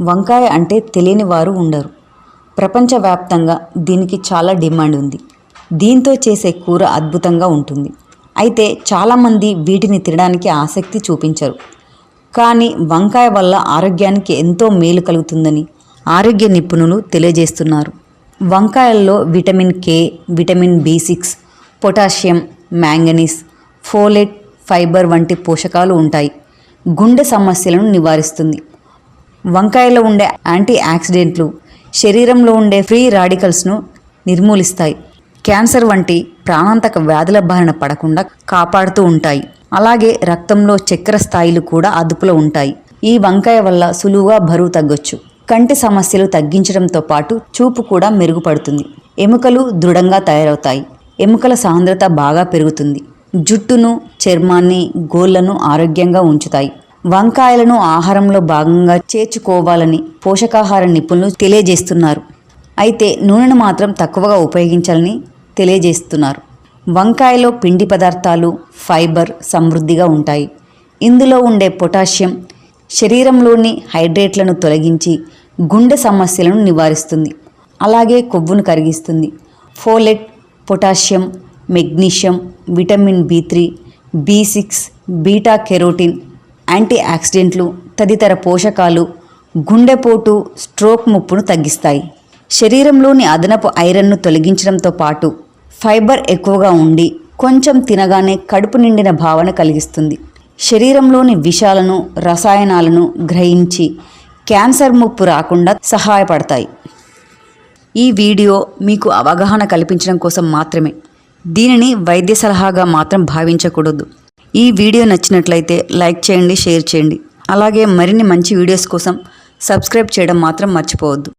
వంకాయ అంటే తెలియని వారు ఉండరు. ప్రపంచవ్యాప్తంగా దీనికి చాలా డిమాండ్ ఉంది. దీంతో చేసే కూర అద్భుతంగా ఉంటుంది. అయితే చాలామంది వీటిని తినడానికి ఆసక్తి చూపించరు. కానీ వంకాయ వల్ల ఆరోగ్యానికి ఎంతో మేలు కలుగుతుందని ఆరోగ్య నిపుణులు తెలియజేస్తున్నారు. వంకాయల్లో vitamin K vitamin B six potassium manganese folate fibre వంటి పోషకాలు ఉంటాయి. గుండె సమస్యలను నివారిస్తుంది. వంకాయలో ఉండే యాంటీ ఆక్సిడెంట్లు శరీరంలో ఉండే ఫ్రీ రాడికల్స్ను నిర్మూలిస్తాయి. క్యాన్సర్ వంటి ప్రాణాంతక వ్యాధుల బారిన పడకుండా కాపాడుతూ ఉంటాయి. అలాగే రక్తంలో చక్కెర స్థాయిలు కూడా అదుపులో ఉంటాయి. ఈ వంకాయ వల్ల సులువుగా బరువు తగ్గొచ్చు. కంటి సమస్యలు తగ్గించడంతో పాటు చూపు కూడా మెరుగుపడుతుంది. ఎముకలు దృఢంగా తయారవుతాయి. ఎముకల సాంద్రత బాగా పెరుగుతుంది. జుట్టును చర్మాన్ని గోళ్ళను ఆరోగ్యంగా ఉంచుతాయి. వంకాయలను ఆహారంలో భాగంగా చేర్చుకోవాలని పోషకాహార నిపుణులు తెలియజేస్తున్నారు. అయితే నూనెను మాత్రం తక్కువగా ఉపయోగించాలని తెలియజేస్తున్నారు. వంకాయలో పిండి పదార్థాలు ఫైబర్ సమృద్ధిగా ఉంటాయి. ఇందులో ఉండే పొటాషియం శరీరంలోని హైడ్రేట్లను తొలగించి గుండె సమస్యలను నివారిస్తుంది. అలాగే కొవ్వును కరిగిస్తుంది. Folate potassium magnesium vitamin B three B six beta carotene anti ఆక్సిడెంట్లు తదితర పోషకాలు గుండెపోటు స్ట్రోక్ ముప్పును తగ్గిస్తాయి. శరీరంలోని అదనపు ఐరన్ను తొలగించడంతో పాటు ఫైబర్ ఎక్కువగా ఉండి కొంచెం తినగానే కడుపు నిండిన భావన కలిగిస్తుంది. శరీరంలోని విషాలను రసాయనాలను గ్రహించి క్యాన్సర్ ముప్పు రాకుండా సహాయపడతాయి. ఈ వీడియో మీకు అవగాహన కల్పించడం కోసం మాత్రమే. దీనిని వైద్య సలహాగా మాత్రం భావించకూడదు. ఈ వీడియో నచ్చినట్లయితే లైక్ చేయండి షేర్ చేయండి. అలాగే మరిన్ని మంచి వీడియోస్ కోసం సబ్స్క్రైబ్ చేయడం మాత్రం మర్చిపోవద్దు.